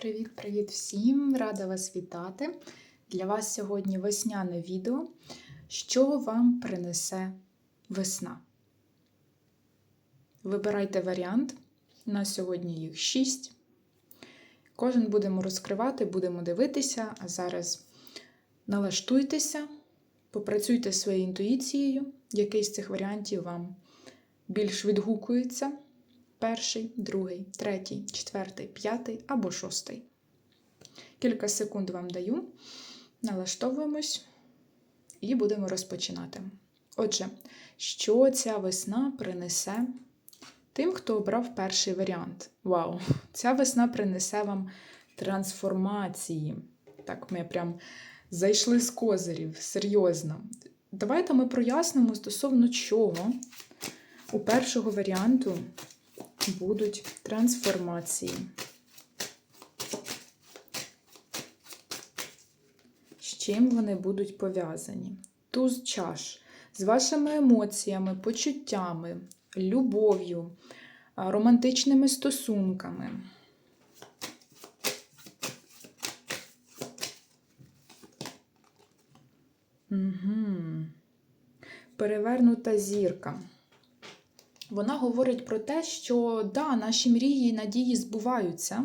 Привіт-привіт всім! Рада вас вітати! Для вас сьогодні весняне відео. Що вам принесе весна? Вибирайте варіант. На сьогодні їх 6. Кожен будемо розкривати, будемо дивитися, а зараз налаштуйтеся, попрацюйте своєю інтуїцією, який з цих варіантів вам більш відгукується перший, другий, третій, четвертий, п'ятий або шостий. Кілька секунд вам даю, налаштовуємось і будемо розпочинати. Отже, що ця весна принесе тим, хто обрав перший варіант? Вау! Ця весна принесе вам трансформації. Так, ми прям зайшли з козирів, серйозно. Давайте ми прояснимо стосовно чого у першого варіанту будуть трансформації. З чим вони будуть пов'язані? Туз чаш з вашими емоціями, почуттями, любов'ю, романтичними стосунками. Угу. Перевернута зірка. Вона говорить про те, що да, наші мрії і надії збуваються,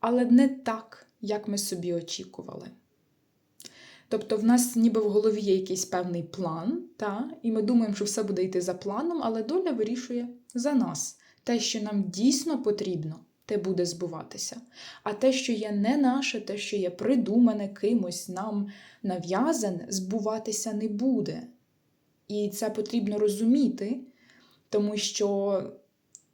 але не так, як ми собі очікували. Тобто, в нас ніби в голові є якийсь певний план, та, і ми думаємо, що все буде йти за планом, але доля вирішує за нас. Те, що нам дійсно потрібно, те буде збуватися. А те, що є не наше, те, що є придумане кимось, нам нав'язане, збуватися не буде. І це потрібно розуміти. Тому що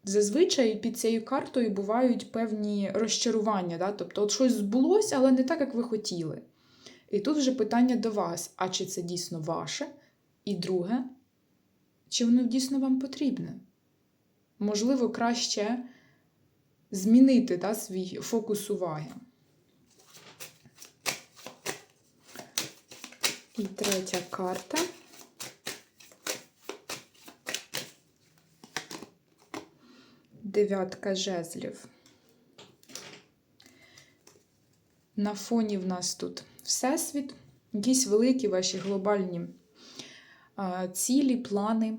зазвичай під цією картою бувають певні розчарування. Да? Тобто, от щось збулося, але не так, як ви хотіли. І тут вже питання до вас: а чи це дійсно ваше? І друге, чи воно дійсно вам потрібне? Можливо, краще змінити да, свій фокус уваги. І третя карта. Дев'ятка жезлів. На фоні в нас тут Всесвіт, якісь великі ваші глобальні цілі, плани.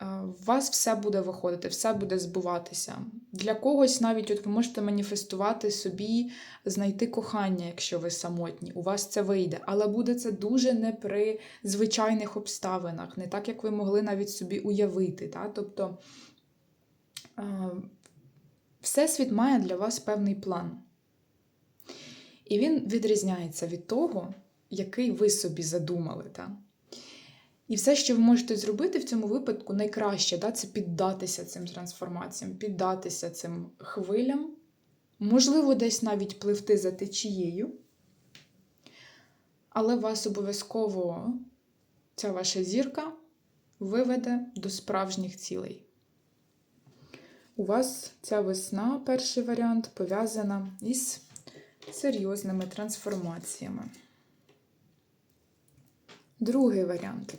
У вас все буде виходити, все буде збуватися. Для когось навіть от ви можете маніфестувати собі, знайти кохання, якщо ви самотні. У вас це вийде. Але буде це дуже не при звичайних обставинах, не так, як ви могли навіть собі уявити. Та? Тобто Всесвіт має для вас певний план. І він відрізняється від того, який ви собі задумали. Так? І все, що ви можете зробити в цьому випадку, найкраще да, це піддатися цим трансформаціям, піддатися цим хвилям, можливо, десь навіть пливти за течією. Але вас обов'язково ця ваша зірка виведе до справжніх цілей. У вас ця весна, перший варіант, пов'язана із серйозними трансформаціями. Другий варіант.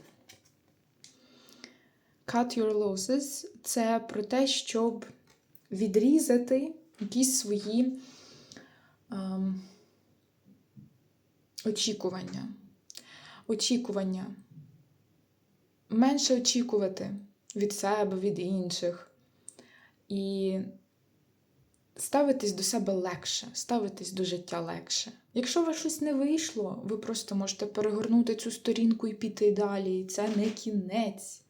Cut your losses це про те, щоб відрізати якісь свої ем, очікування. Очікування. Менше очікувати від себе, від інших. І ставитись до себе легше, ставитись до життя легше. Якщо у вас щось не вийшло, ви просто можете перегорнути цю сторінку і піти далі. І це не кінець,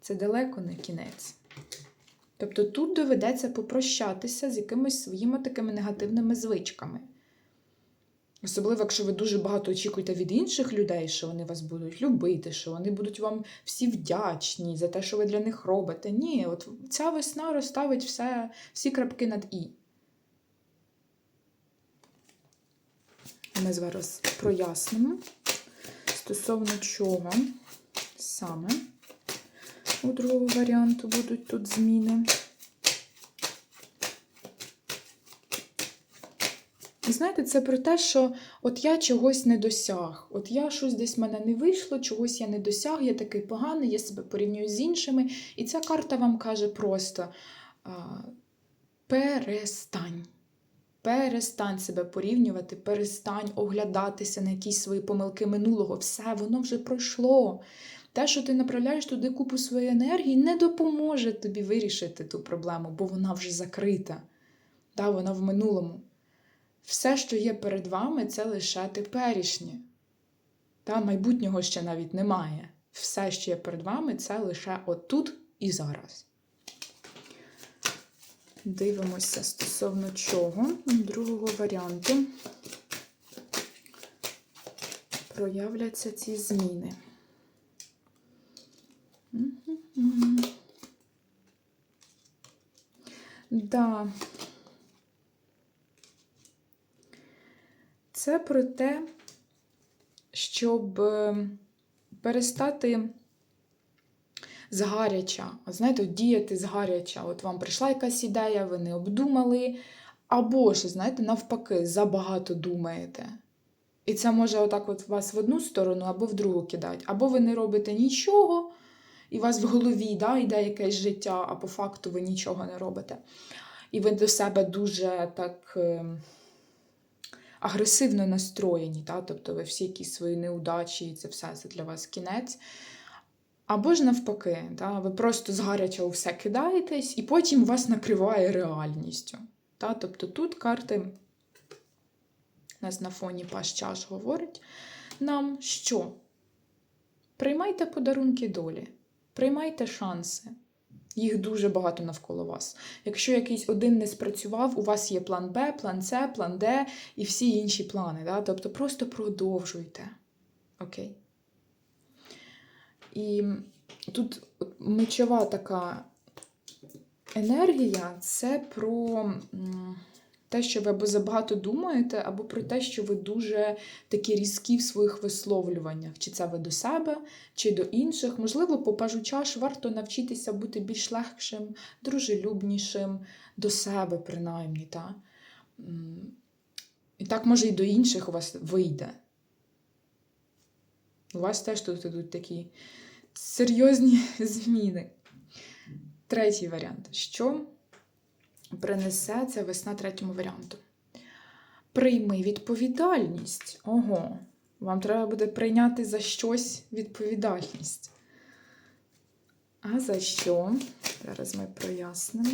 це далеко не кінець. Тобто тут доведеться попрощатися з якимись своїми такими негативними звичками. Особливо, якщо ви дуже багато очікуєте від інших людей, що вони вас будуть любити, що вони будуть вам всі вдячні за те, що ви для них робите. Ні, от ця весна розставить все, всі крапки над І. Ми зараз прояснимо, стосовно чого саме у другого варіанту будуть тут зміни. І знаєте, це про те, що от я чогось не досяг, от я щось десь в мене не вийшло, чогось я не досяг, я такий поганий, я себе порівнюю з іншими. І ця карта вам каже просто а, перестань. Перестань себе порівнювати, перестань оглядатися на якісь свої помилки минулого. Все, воно вже пройшло. Те, що ти направляєш туди купу своєї енергії, не допоможе тобі вирішити ту проблему, бо вона вже закрита. Та, вона в минулому. Все, що є перед вами, це лише теперішнє. Та майбутнього ще навіть немає. Все, що є перед вами, це лише отут і зараз. Дивимося стосовно чого. Другого варіанту проявляться ці зміни. Да. Це про те, щоб е, перестати згаряча, знаєте, діяти згаряча. От вам прийшла якась ідея, ви не обдумали, або ж, знаєте, навпаки, забагато думаєте. І це може отак от вас в одну сторону або в другу кидати. Або ви не робите нічого, і у вас в голові да, йде якесь життя, а по факту ви нічого не робите. І ви до себе дуже так е, агресивно настроєні, да? тобто ви всі якісь свої неудачі, і це все це для вас кінець. Або ж навпаки, да? ви просто згаряча у все кидаєтесь, і потім вас накриває реальністю. Да? Тобто тут карти нас на фоні паш чаш говорить нам, що приймайте подарунки долі, приймайте шанси. Їх дуже багато навколо вас. Якщо якийсь один не спрацював, у вас є план Б, план С, план Д і всі інші плани. Да? Тобто просто продовжуйте. Окей? І тут мечова така енергія це про те, що ви або забагато думаєте, або про те, що ви дуже такі різкі в своїх висловлюваннях. Чи це ви до себе, чи до інших. Можливо, по пажу чаш варто навчитися бути більш легшим, дружелюбнішим до себе, принаймні. Та? І так, може, і до інших у вас вийде. У вас теж тут ідуть такі серйозні зміни. Третій варіант. Що принесе ця весна третьому варіанту? Прийми відповідальність. Ого, вам треба буде прийняти за щось відповідальність. А за що? Зараз ми прояснимо.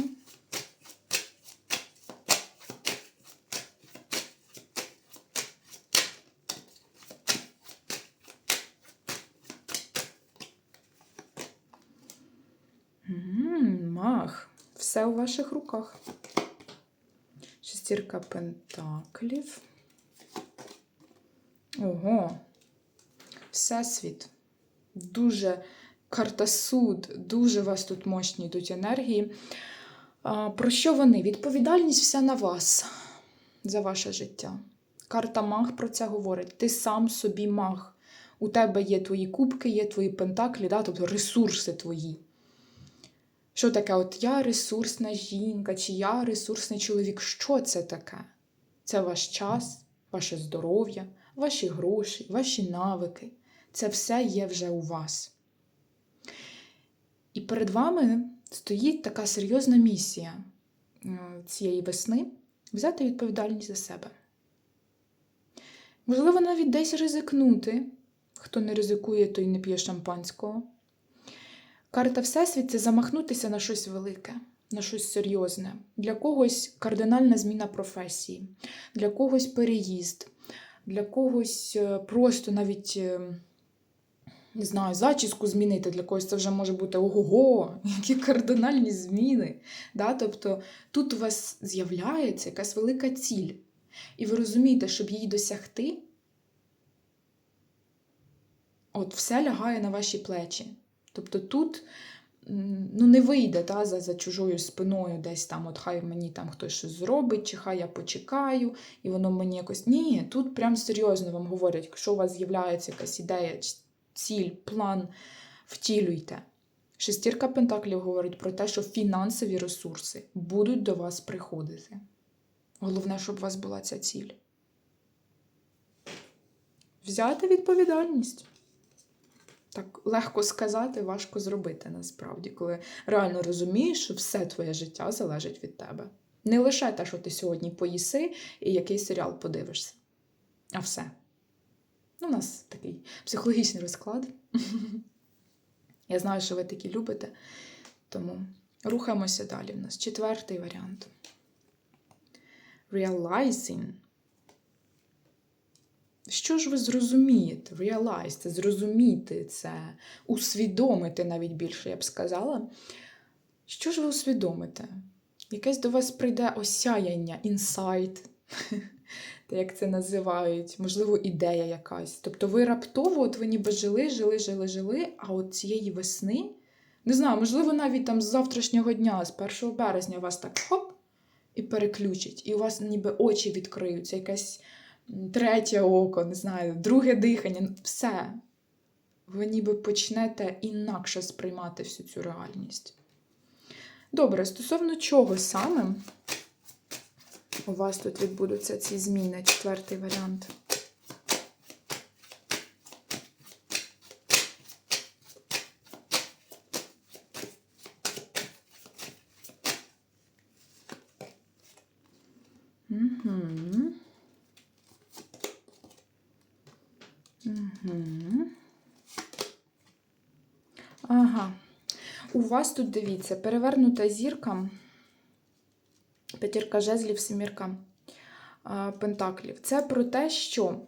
М, Мах, все у ваших руках. Шестірка пентаклів. Ого. Всесвіт. Дуже карта суд, дуже вас тут мощні йдуть енергії. А, Про що вони? Відповідальність вся на вас за ваше життя. Карта маг про це говорить. Ти сам собі маг. У тебе є твої кубки, є твої пентаклі, да? тобто ресурси твої. Що таке? От я ресурсна жінка, чи я ресурсний чоловік? Що це таке? Це ваш час, ваше здоров'я, ваші гроші, ваші навики. Це все є вже у вас. І перед вами стоїть така серйозна місія е, цієї весни взяти відповідальність за себе. Можливо, навіть десь ризикнути. Хто не ризикує, той не п'є шампанського. Карта Всесвіт це замахнутися на щось велике, на щось серйозне. Для когось кардинальна зміна професії, для когось переїзд, для когось е, просто навіть, е, не знаю, зачіску змінити, для когось це вже може бути ого-го, які кардинальні зміни. Да? Тобто тут у вас з'являється якась велика ціль. І ви розумієте, щоб її досягти, от все лягає на ваші плечі. Тобто тут ну, не вийде та, за, за чужою спиною десь там, от хай мені там хтось щось зробить, чи хай я почекаю, і воно мені якось. Ні, тут прям серйозно вам говорять, якщо у вас з'являється якась ідея, ціль, план, втілюйте. Шестірка Пентаклів говорить про те, що фінансові ресурси будуть до вас приходити. Головне, щоб у вас була ця ціль. Взяти відповідальність. Так легко сказати, важко зробити насправді, коли реально розумієш, що все твоє життя залежить від тебе. Не лише те, що ти сьогодні поїси і який серіал подивишся. А все. Ну, у нас такий психологічний розклад. Я знаю, що ви такі любите. Тому рухаємося далі. У нас четвертий варіант. Realizing. Що ж ви зрозумієте? Realize – це зрозуміти, це усвідомити навіть більше, я б сказала. Що ж ви усвідомите? Якесь до вас прийде осяяння, інсайт, як це називають, можливо, ідея якась. Тобто ви раптово, от ви ніби жили, жили, жили, жили, а от цієї весни, не знаю, можливо, навіть там з завтрашнього дня, з 1 березня, вас так хоп і переключить, і у вас ніби очі відкриються, якесь третє око, не знаю, друге дихання, все. Ви ніби почнете інакше сприймати всю цю реальність. Добре, стосовно чого саме у вас тут відбудуться ці зміни, четвертий варіант. Угу. Угу. Ага. У вас тут дивіться, перевернута зірка, п'ятірка жезлів, семірка пентаклів. Це про те, що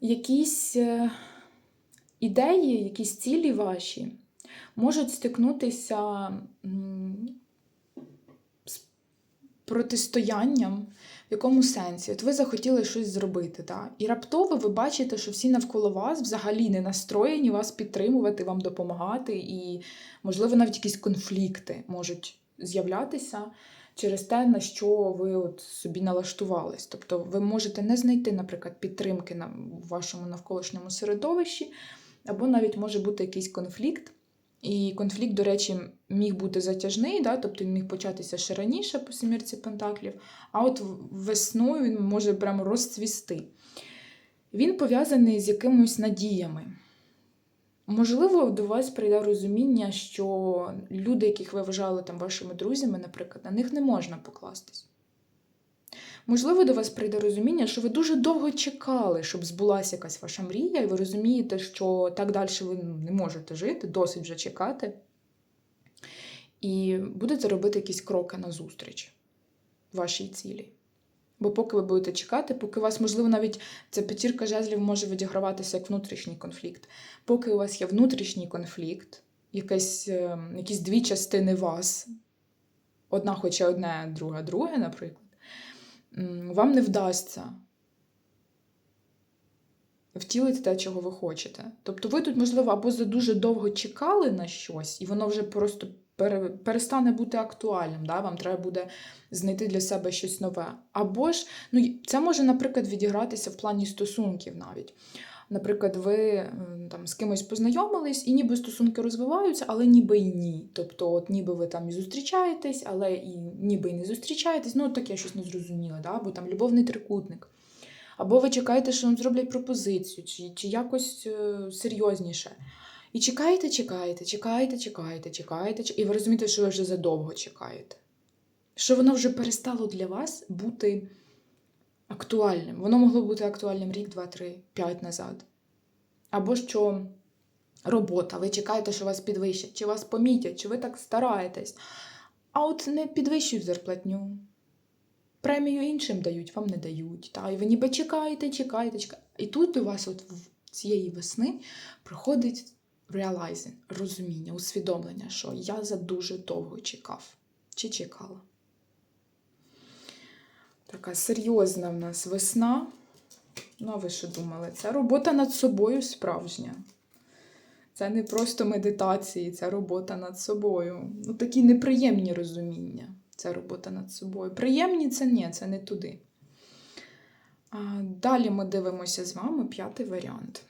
якісь е, ідеї, якісь цілі ваші можуть стикнутися з протистоянням. В якому сенсі? От ви захотіли щось зробити, так? і раптово ви бачите, що всі навколо вас взагалі не настроєні вас підтримувати, вам допомагати, і, можливо, навіть якісь конфлікти можуть з'являтися через те, на що ви от собі налаштувались. Тобто ви можете не знайти, наприклад, підтримки на вашому навколишньому середовищі, або навіть може бути якийсь конфлікт. І конфлікт, до речі, міг бути затяжний, да? тобто він міг початися ще раніше по семірці Пентаклів, а от весною він може прямо розцвісти. Він пов'язаний з якимось надіями. Можливо, до вас прийде розуміння, що люди, яких ви вважали там вашими друзями, наприклад, на них не можна покластись. Можливо, до вас прийде розуміння, що ви дуже довго чекали, щоб збулася якась ваша мрія, і ви розумієте, що так далі ви не можете жити, досить вже чекати. І будете робити якісь кроки назустріч вашій цілі. Бо поки ви будете чекати, поки у вас, можливо, навіть ця п'ятірка жезлів може відіграватися як внутрішній конфлікт. Поки у вас є внутрішній конфлікт, якась, е, якісь дві частини вас, одна хоче одне, друга друге, наприклад вам не вдасться втілити те, чого ви хочете. Тобто ви тут, можливо, або за дуже довго чекали на щось, і воно вже просто перестане бути актуальним. Да? Вам треба буде знайти для себе щось нове. Або ж, ну, це може, наприклад, відігратися в плані стосунків навіть. Наприклад, ви там з кимось познайомились, і ніби стосунки розвиваються, але ніби й ні. Тобто, от ніби ви там і зустрічаєтесь, але і ніби й не зустрічаєтесь. Ну, таке щось незрозуміле, да? або там любовний трикутник. Або ви чекаєте, що вам зроблять пропозицію, чи чи якось е, серйозніше. І чекаєте, чекаєте, чекаєте, чекаєте, чекаєте, і ви розумієте, що ви вже задовго чекаєте. Що воно вже перестало для вас бути актуальним. Воно могло бути актуальним рік, два, три, п'ять назад. Або що робота, ви чекаєте, що вас підвищать, чи вас помітять, чи ви так стараєтесь. А от не підвищують зарплатню. Премію іншим дають, вам не дають. Та, І ви ніби чекаєте, чекаєте, чекаєте. І тут у вас от цієї весни приходить realizing, розуміння, усвідомлення, що я за дуже довго чекав чи чекала. Така серйозна в нас весна. Ну, а ви що думали? Це робота над собою справжня. Це не просто медитації, це робота над собою. Ну, Такі неприємні розуміння. Це робота над собою. Приємні це ні, це не туди. А Далі ми дивимося з вами п'ятий варіант.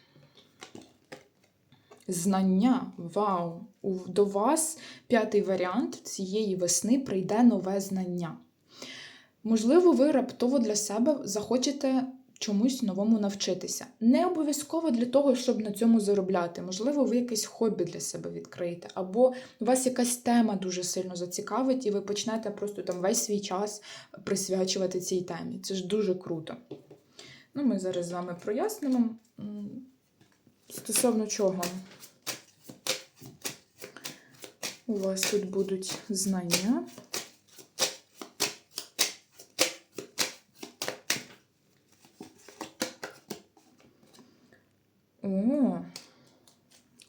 Знання. Вау! До вас п'ятий варіант цієї весни прийде нове знання. Можливо, ви раптово для себе захочете чомусь новому навчитися. Не обов'язково для того, щоб на цьому заробляти. Можливо, ви якесь хобі для себе відкриєте, або вас якась тема дуже сильно зацікавить, і ви почнете просто там весь свій час присвячувати цій темі. Це ж дуже круто. Ну, ми зараз з вами прояснимо. Стосовно чого у вас тут будуть знання.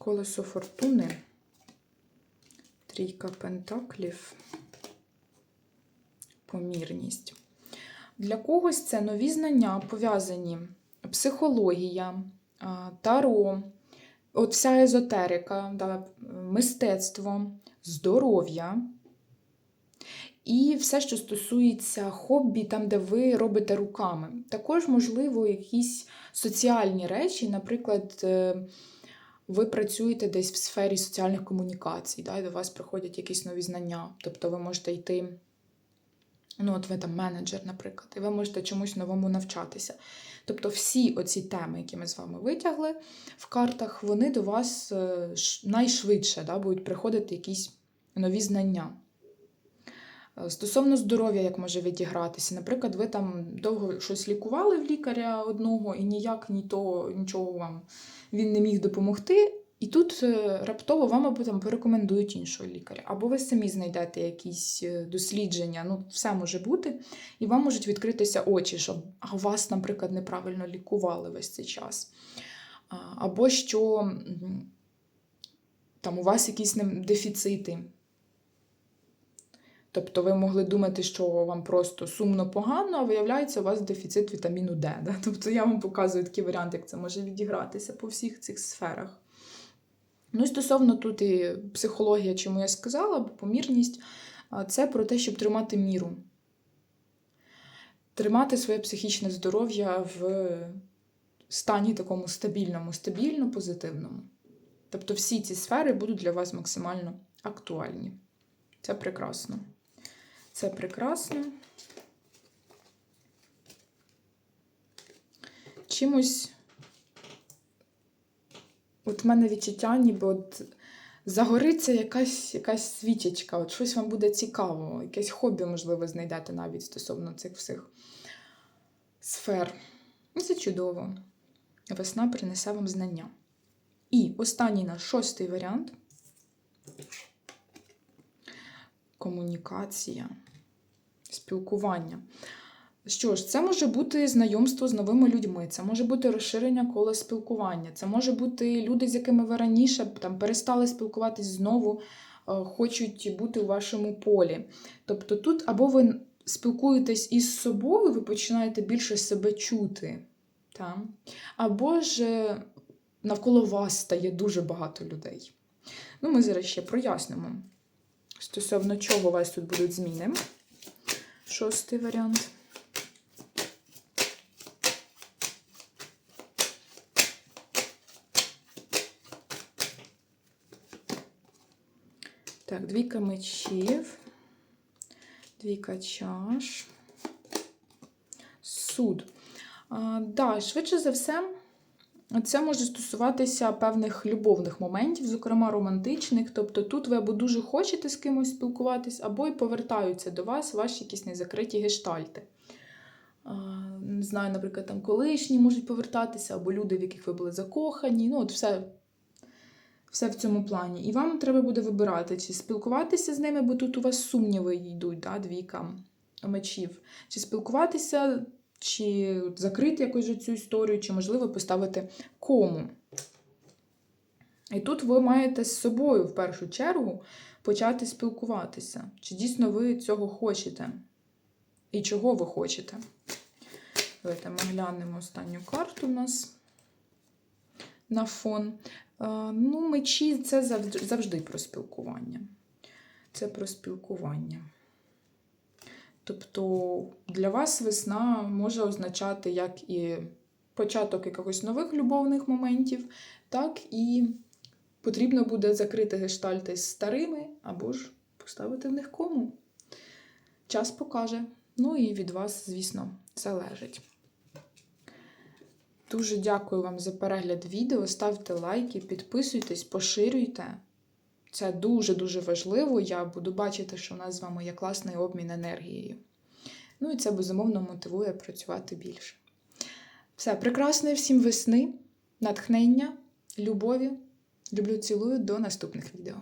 Колесо фортуни, трійка пентаклів, помірність. Для когось це нові знання пов'язані психологія, таро, от вся езотерика, да, мистецтво, здоров'я. І все, що стосується хобі, там, де ви робите руками. Також, можливо, якісь соціальні речі, наприклад, е, ви працюєте десь в сфері соціальних комунікацій, да, і до вас приходять якісь нові знання. Тобто ви можете йти, ну, от ви там менеджер, наприклад, і ви можете чомусь новому навчатися. Тобто, всі оці теми, які ми з вами витягли в картах, вони до вас е, найшвидше да, будуть приходити якісь нові знання. Е, Стосовно здоров'я, як може відігратися. Наприклад, ви там довго щось лікували в лікаря одного, і ніяк ні то, нічого вам він не міг допомогти. І тут е, раптово вам або там порекомендують іншого лікаря, або ви самі знайдете якісь е, дослідження, ну все може бути, і вам можуть відкритися очі, що вас, наприклад, неправильно лікували весь цей час. Або що там у вас якісь дефіцити. Тобто ви могли думати, що вам просто сумно погано, а виявляється, у вас дефіцит вітаміну Д. Да? Тобто я вам показую такий варіант, як це може відігратися по всіх цих сферах. Ну і стосовно тут і психологія, чому я сказала, помірність, це про те, щоб тримати міру. Тримати своє психічне здоров'я в стані такому стабільному, стабільно позитивному. Тобто всі ці сфери будуть для вас максимально актуальні. Це прекрасно. Це прекрасно. Чимось. От в мене відчуття, ніби от загориться якась, якась свічечка, от щось вам буде цікаво, якесь хобі, можливо, знайдете навіть стосовно цих всіх сфер. І це чудово. Весна принесе вам знання. І останній наш шостий варіант комунікація, спілкування. Що ж, це може бути знайомство з новими людьми, це може бути розширення кола спілкування, це може бути люди, з якими ви раніше там перестали спілкуватись знову, е, хочуть бути у вашому полі. Тобто тут або ви спілкуєтесь із собою, ви починаєте більше себе чути, та? або ж е, навколо вас стає дуже багато людей. Ну, ми зараз ще прояснимо. Стосовно чого у вас тут будуть зміни. Шостий варіант. Так, двійка мечів, двійка чаш, суд. А, да, швидше за все, це може стосуватися певних любовних моментів, зокрема романтичних. Тобто тут ви або дуже хочете з кимось спілкуватись, або й повертаються до вас ваші якісь незакриті гештальти. Не знаю, наприклад, там колишні можуть повертатися, або люди, в яких ви були закохані. Ну, от все, все в цьому плані. І вам треба буде вибирати, чи спілкуватися з ними, бо тут у вас сумніви йдуть, да, двійка мечів. Чи спілкуватися, чи закрити якось же цю історію, чи, можливо, поставити кому. І тут ви маєте з собою в першу чергу почати спілкуватися. Чи дійсно ви цього хочете? І чого ви хочете? Давайте ми глянемо останню карту у нас на фон. Е, Ну, мечі це завжди про спілкування. Це про спілкування. Тобто для вас весна може означати як і початок якихось нових любовних моментів, так і потрібно буде закрити гештальти з старими або ж поставити в них кому. Час покаже. Ну і від вас, звісно, залежить. Дуже дякую вам за перегляд відео. Ставте лайки, підписуйтесь, поширюйте. Це дуже-дуже важливо. Я буду бачити, що у нас з вами є класний обмін енергією. Ну і це безумовно мотивує працювати більше. Все, прекрасної всім весни, натхнення, любові. Люблю, цілую, до наступних відео.